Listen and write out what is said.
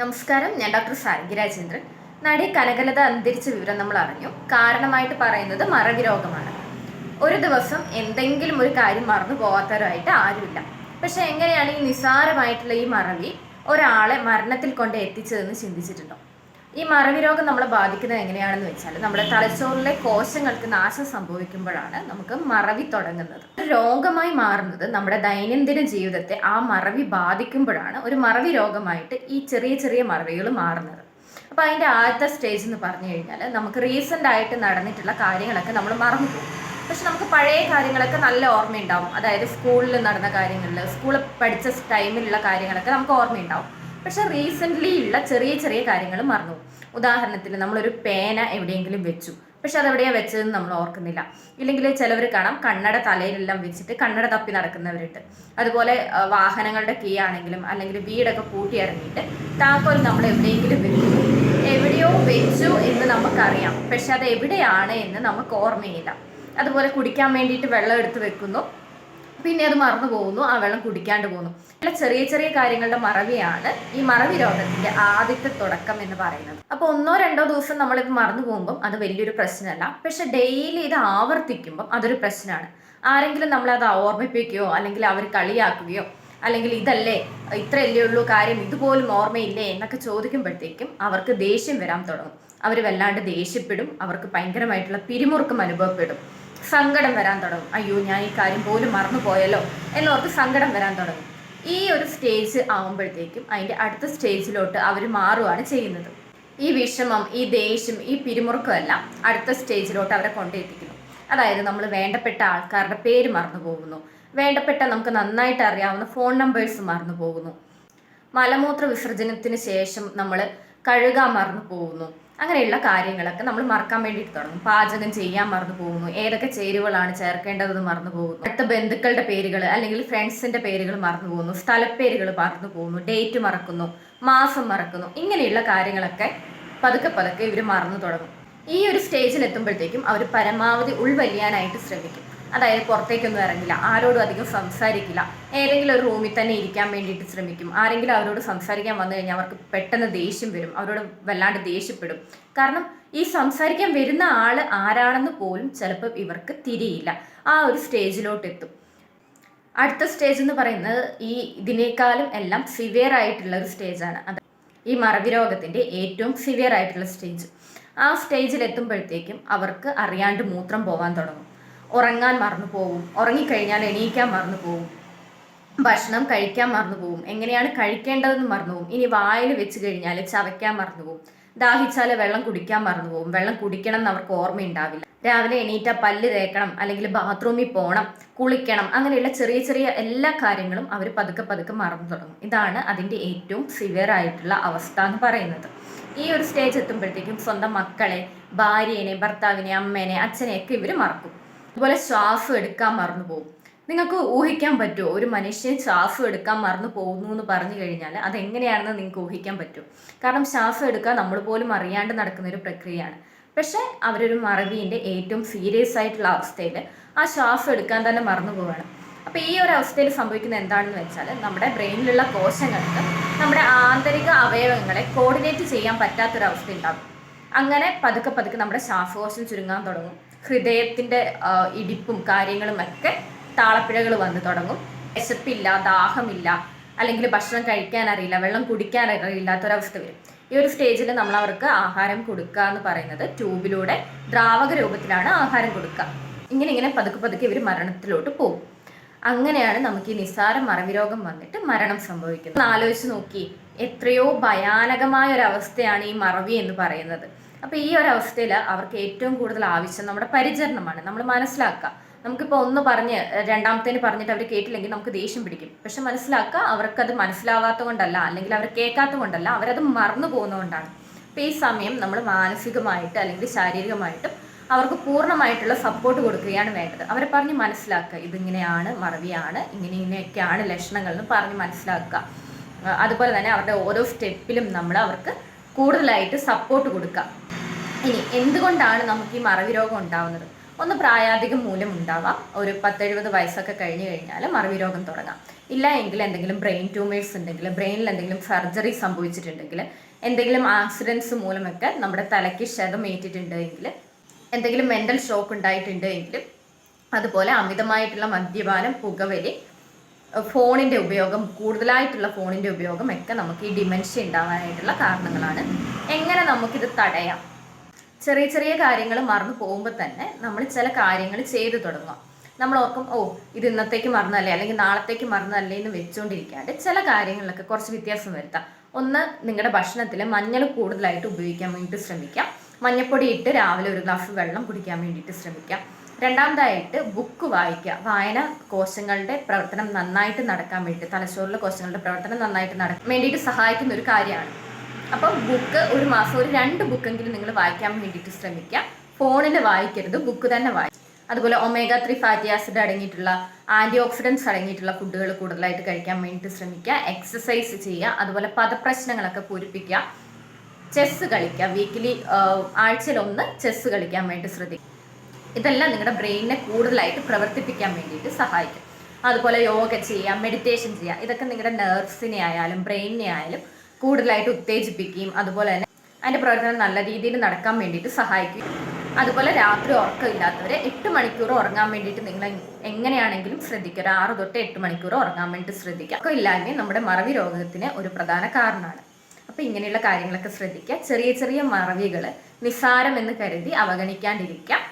നമസ്കാരം ഞാൻ ഡോക്ടർ സാരംഗി രാജേന്ദ്രൻ. നടി കനകലത അന്തരിച്ച വിവരം നമ്മൾ അറിഞ്ഞു. കാരണമായിട്ട് പറയുന്നത് മറവി രോഗമാണ്. ഒരു ദിവസം എന്തെങ്കിലും ഒരു കാര്യം മറന്നു പോകാത്തവരായിട്ട് ആരുമില്ല. പക്ഷെ എങ്ങനെയാണ് ഈ നിസ്സാരമായിട്ടുള്ള ഈ മറവി ഒരാളെ മരണത്തിൽ കൊണ്ട് എത്തിച്ചതെന്ന് ചിന്തിച്ചിട്ടുണ്ടോ? ഈ മറവി രോഗം നമ്മളെ ബാധിക്കുന്നത് എങ്ങനെയാണെന്ന് വെച്ചാൽ നമ്മുടെ തലച്ചോറിലെ കോശങ്ങൾക്ക് നാശം സംഭവിക്കുമ്പോഴാണ് നമുക്ക് മറവി തുടങ്ങുന്നത്. രോഗമായി മാറുന്നത് നമ്മുടെ ദൈനംദിന ജീവിതത്തെ ആ മറവി ബാധിക്കുമ്പോഴാണ് ഒരു മറവി രോഗമായിട്ട് ഈ ചെറിയ ചെറിയ മറവികൾ മാറുന്നത്. അപ്പോൾ അതിന്റെ ആദ്യത്തെ സ്റ്റേജ് എന്ന് പറഞ്ഞു കഴിഞ്ഞാൽ നമുക്ക് റീസെന്റ് ആയിട്ട് നടന്നിട്ടുള്ള കാര്യങ്ങളൊക്കെ നമ്മൾ മറന്നു പോകും. പക്ഷെ നമുക്ക് പഴയ കാര്യങ്ങളൊക്കെ നല്ല ഓർമ്മയുണ്ടാവും. അതായത് സ്കൂളിൽ നടന്ന കാര്യങ്ങളിൽ സ്കൂളിൽ പഠിച്ച ടൈമിലുള്ള കാര്യങ്ങളൊക്കെ നമുക്ക് ഓർമ്മയുണ്ടാവും. പക്ഷെ റീസെന്റ്ലി ഉള്ള ചെറിയ ചെറിയ കാര്യങ്ങൾ മറന്നു. ഉദാഹരണത്തിന് നമ്മളൊരു പേന എവിടെയെങ്കിലും വെച്ചു. പക്ഷെ അതെവിടെയാണ് വെച്ചതെന്ന് നമ്മൾ ഓർക്കുന്നില്ല. ഇല്ലെങ്കിൽ ചിലവർ കാണാം കണ്ണട തലയിലെല്ലാം വെച്ചിട്ട് കണ്ണട തപ്പി നടക്കുന്നവരുണ്ട്. അതുപോലെ വാഹനങ്ങളുടെ കീ ആണെങ്കിലും അല്ലെങ്കിൽ വീടൊക്കെ പൂട്ടി ഇറങ്ങിയിട്ട് താക്കോൽ നമ്മൾ എവിടെയെങ്കിലും വെച്ചു എവിടെയോ വെച്ചു എന്ന് നമുക്കറിയാം. പക്ഷെ അത് എവിടെയാണ് എന്ന് നമുക്ക് ഓർമ്മയില്ല. അതുപോലെ കുടിക്കാൻ വേണ്ടിയിട്ട് വെള്ളം എടുത്ത് വെക്കുന്നു. പിന്നെ അത് മറന്നു പോകുന്നു ആ വെള്ളം കുടിക്കാണ്ട് പോകുന്നു. അല്ല ചെറിയ ചെറിയ കാര്യങ്ങളുടെ മറവിയാണ് ഈ മറവി രോഗത്തിന്റെ ആദ്യത്തെ തുടക്കം എന്ന് പറയുന്നത്. അപ്പോൾ ഒന്നോ രണ്ടോ ദിവസം നമ്മളിത് മറന്നു പോകുമ്പം അത് വലിയൊരു പ്രശ്നമല്ല. പക്ഷെ ഡെയിലി ഇത് ആവർത്തിക്കുമ്പോൾ അതൊരു പ്രശ്നമാണ്. ആരെങ്കിലും നമ്മളത് ഓർമ്മിപ്പിക്കുകയോ അല്ലെങ്കിൽ അവർ കളിയാക്കുകയോ അല്ലെങ്കിൽ ഇതല്ലേ ഇത്രയല്ലേ ഉള്ളൂ കാര്യം ഇതുപോലും ഓർമ്മയില്ലേ എന്നൊക്കെ ചോദിക്കുമ്പോഴത്തേക്കും അവർക്ക് ദേഷ്യം വരാൻ തുടങ്ങും. അവർ വല്ലാണ്ട് ദേഷ്യപ്പെടും അവർക്ക് ഭയങ്കരമായിട്ടുള്ള പിരിമുറുക്കം അനുഭവപ്പെടും. സങ്കടം വരാൻ തുടങ്ങും. അയ്യോ ഞാൻ ഈ കാര്യം പോലും മറന്നു പോയല്ലോ എന്നോർത്ത് സങ്കടം വരാൻ തുടങ്ങും. ഈ ഒരു സ്റ്റേജ് ആവുമ്പോഴത്തേക്കും അതിന്റെ അടുത്ത സ്റ്റേജിലോട്ട് അവർ മാറുകയാണ് ചെയ്യുന്നത്. ഈ വിഷമം ഈ ദേഷ്യം ഈ പിരിമുറുക്കം എല്ലാം അടുത്ത സ്റ്റേജിലോട്ട് അവരെ കൊണ്ടെത്തിക്കുന്നു. അതായത് നമ്മൾ വേണ്ടപ്പെട്ട ആൾക്കാരുടെ പേര് മറന്നു പോകുന്നു വേണ്ടപ്പെട്ട നമുക്ക് നന്നായിട്ട് അറിയാവുന്ന ഫോൺ നമ്പേഴ്സ് മറന്നു പോകുന്നു മലമൂത്ര വിസർജനത്തിന് ശേഷം നമ്മൾ കഴുകാൻ മറന്നു പോകുന്നു. അങ്ങനെയുള്ള കാര്യങ്ങളൊക്കെ നമ്മൾ മറക്കാൻ വേണ്ടിയിട്ട് തുടങ്ങും. പാചകം ചെയ്യാൻ മറന്നു പോകുന്നു. ഏതൊക്കെ ചേരുവകളാണ് ചേർക്കേണ്ടതെന്ന് മറന്നു പോകുന്നു. അടുത്ത ബന്ധുക്കളുടെ പേരുകൾ അല്ലെങ്കിൽ ഫ്രണ്ട്സിന്റെ പേരുകൾ മറന്നു പോകുന്നു. സ്ഥലപ്പേരുകൾ മറന്നു പോകുന്നു. ഡേറ്റ് മറക്കുന്നു. മാസം മറക്കുന്നു. ഇങ്ങനെയുള്ള കാര്യങ്ങളൊക്കെ പതുക്കെ പതുക്കെ ഇവർ മറന്നു തുടങ്ങും. ഈ ഒരു സ്റ്റേജിൽ എത്തുമ്പോഴത്തേക്കും അവർ പരമാവധി ഉൾവലിയാനായിട്ട് ശ്രമിക്കും. അതായത് പുറത്തേക്കൊന്നും ഇറങ്ങില്ല. ആരോടും അധികം സംസാരിക്കില്ല. ഏതെങ്കിലും ഒരു റൂമിൽ തന്നെ ഇരിക്കാൻ വേണ്ടിയിട്ട് ശ്രമിക്കും. ആരെങ്കിലും അവരോട് സംസാരിക്കാൻ വന്നു കഴിഞ്ഞാൽ അവർക്ക് പെട്ടെന്ന് ദേഷ്യം വരും. അവരോട് വല്ലാണ്ട് ദേഷ്യപ്പെടും. കാരണം ഈ സംസാരിക്കാൻ വരുന്ന ആൾ ആരാണെന്ന് പോലും ചിലപ്പോൾ ഇവർക്ക് തിരിയില്ല. ആ ഒരു സ്റ്റേജിലോട്ട് എത്തും. അടുത്ത സ്റ്റേജ് എന്ന് പറയുന്നത് ഈ ഇതിനേക്കാളും എല്ലാം സിവിയർ ആയിട്ടുള്ള ഒരു സ്റ്റേജാണ് അത് ഈ മറവി രോഗത്തിന്റെ ഏറ്റവും സിവിയർ ആയിട്ടുള്ള സ്റ്റേജ് ആ സ്റ്റേജിൽ എത്തുമ്പോഴത്തേക്കും അവർക്ക് അറിയാണ്ട് മൂത്രം പോകാൻ തുടങ്ങും. ഉറങ്ങാൻ മറന്നു പോകും ഉറങ്ങിക്കഴിഞ്ഞാൽ എണീക്കാൻ മറന്നു പോകും ഭക്ഷണം കഴിക്കാൻ മറന്നു പോകും എങ്ങനെയാണ് കഴിക്കേണ്ടതെന്ന് മറന്നു പോകും ഇനി വായിൽ വെച്ച് കഴിഞ്ഞാൽ ചവയ്ക്കാൻ മറന്നു പോകും ദാഹിച്ചാൽ വെള്ളം കുടിക്കാൻ മറന്നു പോകും വെള്ളം കുടിക്കണം എന്ന് അവർക്ക് ഓർമ്മയുണ്ടാവില്ല. രാവിലെ എണീറ്റ പല്ല് തേക്കണം അല്ലെങ്കിൽ ബാത്റൂമിൽ പോകണം കുളിക്കണം അങ്ങനെയുള്ള ചെറിയ ചെറിയ എല്ലാ കാര്യങ്ങളും അവർ പതുക്കെ പതുക്കെ മറന്നു തുടങ്ങും. ഇതാണ് അതിന്റെ ഏറ്റവും സിവിയർ ആയിട്ടുള്ള അവസ്ഥ എന്ന് പറയുന്നത്. ഈ ഒരു സ്റ്റേജ് എത്തുമ്പോഴത്തേക്കും സ്വന്തം മക്കളെ ഭാര്യനെ ഭർത്താവിനെ അമ്മേനെ അച്ഛനെയൊക്കെ ഇവർ മറക്കും. അതുപോലെ ശ്വാസം എടുക്കാൻ മറന്നു പോകും. നിങ്ങൾക്ക് ഊഹിക്കാൻ പറ്റുമോ? ഒരു മനുഷ്യൻ ശ്വാസം എടുക്കാൻ മറന്നു പോകുന്നു എന്ന് പറഞ്ഞു കഴിഞ്ഞാൽ അതെങ്ങനെയാണെന്ന് നിങ്ങൾക്ക് ഊഹിക്കാൻ പറ്റും കാരണം ശ്വാസം എടുക്കാൻ നമ്മൾ പോലും അറിയാണ്ട് നടക്കുന്ന ഒരു പ്രക്രിയയാണ്. പക്ഷേ അവരൊരു മറവീന്റെ ഏറ്റവും സീരിയസ് ആയിട്ടുള്ള അവസ്ഥയിൽ ആ ശ്വാസം എടുക്കാൻ തന്നെ മറന്നു പോവുകയാണ്. അപ്പോൾ ഈ ഒരു അവസ്ഥയിൽ സംഭവിക്കുന്നത് എന്താണെന്ന് വെച്ചാൽ നമ്മുടെ ബ്രെയിനിലുള്ള കോശങ്ങൾക്ക് നമ്മുടെ ആന്തരിക അവയവങ്ങളെ കോർഡിനേറ്റ് ചെയ്യാൻ പറ്റാത്തൊരവസ്ഥ ഉണ്ടാകും. അങ്ങനെ പതുക്കെ പതുക്കെ നമ്മുടെ ശ്വാസകോശം ചുരുങ്ങാൻ തുടങ്ങും. ഹൃദയത്തിന്റെ ഇടിപ്പും കാര്യങ്ങളും ഒക്കെ താളപ്പിഴകൾ വന്ന് തുടങ്ങും. വിശപ്പില്ല ദാഹമില്ല അല്ലെങ്കിൽ ഭക്ഷണം കഴിക്കാൻ അറിയില്ല വെള്ളം കുടിക്കാൻ അറിയില്ലാത്തൊരവസ്ഥ വരും. ഈ ഒരു സ്റ്റേജിൽ നമ്മൾ അവർക്ക് ആഹാരം കൊടുക്കുക എന്ന് പറയുന്നത് ട്യൂബിലൂടെ ദ്രാവക രൂപത്തിലാണ് ആഹാരം കൊടുക്കുക ഇങ്ങനെ ഇങ്ങനെ പതുക്കെ പതുക്കെ ഇവർ മരണത്തിലോട്ട് പോകും. അങ്ങനെയാണ് നമുക്ക് ഈ നിസ്സാര മറവി രോഗം വന്നിട്ട് മരണം സംഭവിക്കുന്നത്. ആലോചിച്ച് നോക്കി എത്രയോ ഭയാനകമായ ഒരു അവസ്ഥയാണ് ഈ മറവി എന്ന് പറയുന്നത്. അപ്പൊ ഈ ഒരു അവസ്ഥയിൽ അവർക്ക് ഏറ്റവും കൂടുതൽ ആവശ്യം നമ്മുടെ പരിചരണമാണ്. നമ്മൾ മനസ്സിലാക്കുക നമുക്കിപ്പോൾ ഒന്ന് പറഞ്ഞ് രണ്ടാമത്തേന് പറഞ്ഞിട്ട് അവർ കേട്ടില്ലെങ്കിൽ നമുക്ക് ദേഷ്യം പിടിക്കും. പക്ഷെ മനസ്സിലാക്കുക അവർക്കത് മനസ്സിലാവാത്ത കൊണ്ടല്ല അല്ലെങ്കിൽ അവർ കേൾക്കാത്ത കൊണ്ടല്ല അവരത് മറന്നു പോകുന്നതുകൊണ്ടാണ്. അപ്പോൾ ഈ സമയം നമ്മൾ മാനസികമായിട്ട് അല്ലെങ്കിൽ ശാരീരികമായിട്ടും അവർക്ക് പൂർണമായിട്ടുള്ള സപ്പോർട്ട് കൊടുക്കുകയാണ് വേണ്ടത്. അവരെ പറഞ്ഞ് മനസ്സിലാക്കുക ഇതിങ്ങനെയാണ് മറവിയാണ് ഇങ്ങനെ ഇങ്ങനെയൊക്കെയാണ് ലക്ഷണങ്ങൾ എന്ന് പറഞ്ഞ് മനസ്സിലാക്കുക അതുപോലെ തന്നെ അവരുടെ ഓരോ സ്റ്റെപ്പിലും നമ്മൾ അവർക്ക് കൂടുതലായിട്ട് സപ്പോർട്ട് കൊടുക്കുക ഇനി എന്തുകൊണ്ടാണ് നമുക്ക് ഈ മറവി രോഗം ഉണ്ടാവുന്നത്? ഒന്ന് പ്രായാധികം മൂലം ഉണ്ടാവാം. ഒരു പത്തെഴുപത് വയസ്സൊക്കെ കഴിഞ്ഞു കഴിഞ്ഞാൽ മറവി രോഗം തുടങ്ങാം. ഇല്ല എങ്കിൽ എന്തെങ്കിലും ബ്രെയിൻ ട്യൂമേഴ്സ് ഉണ്ടെങ്കിൽ ബ്രെയിനിൽ എന്തെങ്കിലും സർജറി സംഭവിച്ചിട്ടുണ്ടെങ്കിൽ എന്തെങ്കിലും ആക്സിഡൻസ് മൂലമൊക്കെ നമ്മുടെ തലയ്ക്ക് ക്ഷതം ഏറ്റിട്ടുണ്ടെങ്കിൽ എന്തെങ്കിലും മെന്റൽ ഷോക്ക് ഉണ്ടായിട്ടുണ്ട് എങ്കിലും അതുപോലെ അമിതമായിട്ടുള്ള മദ്യപാനം പുകവലി ഫോണിന്റെ ഉപയോഗം കൂടുതലായിട്ടുള്ള ഫോണിന്റെ ഉപയോഗം ഒക്കെ നമുക്ക് ഈ ഡിമെൻഷ്യ ഉണ്ടാവാനായിട്ടുള്ള കാരണങ്ങളാണ്. എങ്ങനെ നമുക്കിത് തടയാം? ചെറിയ ചെറിയ കാര്യങ്ങൾ മറന്നു പോകുമ്പോൾ തന്നെ നമ്മൾ ചില കാര്യങ്ങൾ ചെയ്തു തുടങ്ങുക. നമ്മൾ ഓർക്കും ഓ ഇത് ഇന്നത്തേക്ക് മറന്നല്ലേ അല്ലെങ്കിൽ നാളത്തേക്ക് മറന്നല്ലേ എന്ന് വെച്ചുകൊണ്ടിരിക്കാണ്ട് ചില കാര്യങ്ങളിലൊക്കെ കുറച്ച് വ്യത്യാസം വരുത്താം. ഒന്ന് നിങ്ങളുടെ ഭക്ഷണത്തിൽ മഞ്ഞൾ കൂടുതലായിട്ട് ഉപയോഗിക്കാൻ വേണ്ടിയിട്ട് ശ്രമിക്കാം. മഞ്ഞപ്പൊടി ഇട്ട് രാവിലെ ഒരു ഗ്ലാസ് വെള്ളം കുടിക്കാൻ വേണ്ടിയിട്ട് ശ്രമിക്കാം. രണ്ടാമതായിട്ട് ബുക്ക് വായിക്കുക. വായന കോശങ്ങളുടെ പ്രവർത്തനം നന്നായിട്ട് നടക്കാൻ വേണ്ടി തലച്ചോറിലെ കോശങ്ങളുടെ പ്രവർത്തനം നന്നായിട്ട് നടക്കാൻ വേണ്ടിയിട്ട് സഹായിക്കുന്ന ഒരു കാര്യമാണ്. അപ്പം ബുക്ക് ഒരു മാസം ഒരു രണ്ട് ബുക്കെങ്കിലും നിങ്ങൾ വായിക്കാൻ വേണ്ടിയിട്ട് ശ്രമിക്കുക ഫോണിൽ വായിക്കരുത് ബുക്ക് തന്നെ വായിക്കും അതുപോലെ ഒമേഗ ത്രീ ഫാറ്റി ആസിഡ് അടങ്ങിയിട്ടുള്ള ആന്റി ഓക്സിഡൻസ് അടങ്ങിയിട്ടുള്ള ഫുഡുകൾ കൂടുതലായിട്ട് കഴിക്കാൻ വേണ്ടിയിട്ട് ശ്രമിക്കുക. എക്സസൈസ് ചെയ്യുക അതുപോലെ പദപ്രശ്നങ്ങളൊക്കെ പൂരിപ്പിക്കുക. ചെസ്സ് കളിക്കുക വീക്കിലി ആഴ്ചയിൽ ഒന്ന് ചെസ്സ് കളിക്കാൻ വേണ്ടി ശ്രദ്ധിക്കുക. ഇതെല്ലാം നിങ്ങളുടെ ബ്രെയിനിനെ കൂടുതലായിട്ട് പ്രവർത്തിപ്പിക്കാൻ വേണ്ടിയിട്ട് സഹായിക്കും. അതുപോലെ യോഗ ചെയ്യുക മെഡിറ്റേഷൻ ചെയ്യുക ഇതൊക്കെ നിങ്ങളുടെ നെർവ്സിനെ ആയാലും ബ്രെയിനിനെ ആയാലും കൂടുതലായിട്ട് ഉത്തേജിപ്പിക്കുകയും അതുപോലെ തന്നെ അതിന്റെ പ്രവർത്തനം നല്ല രീതിയിൽ നടക്കാൻ വേണ്ടിയിട്ട് സഹായിക്കും അതുപോലെ രാത്രി ഉറക്കമില്ലാത്തവരെ എട്ട് മണിക്കൂർ ഉറങ്ങാൻ വേണ്ടിയിട്ട് നിങ്ങൾ എങ്ങനെയാണെങ്കിലും ശ്രദ്ധിക്കുക. ഒരു ആറ് തൊട്ട് എട്ട് മണിക്കൂർ ഉറങ്ങാൻ വേണ്ടിയിട്ട് ശ്രദ്ധിക്കുക. ഉറക്കമില്ലായ്മ നമ്മുടെ മറവി രോഗത്തിന് ഒരു പ്രധാന കാരണമാണ്. അപ്പോൾ ഇങ്ങനെയുള്ള കാര്യങ്ങളൊക്കെ ശ്രദ്ധിക്കുക. ചെറിയ ചെറിയ മറവികൾ നിസ്സാരമെന്ന് കരുതി അവഗണിക്കാണ്ടിരിക്കുക.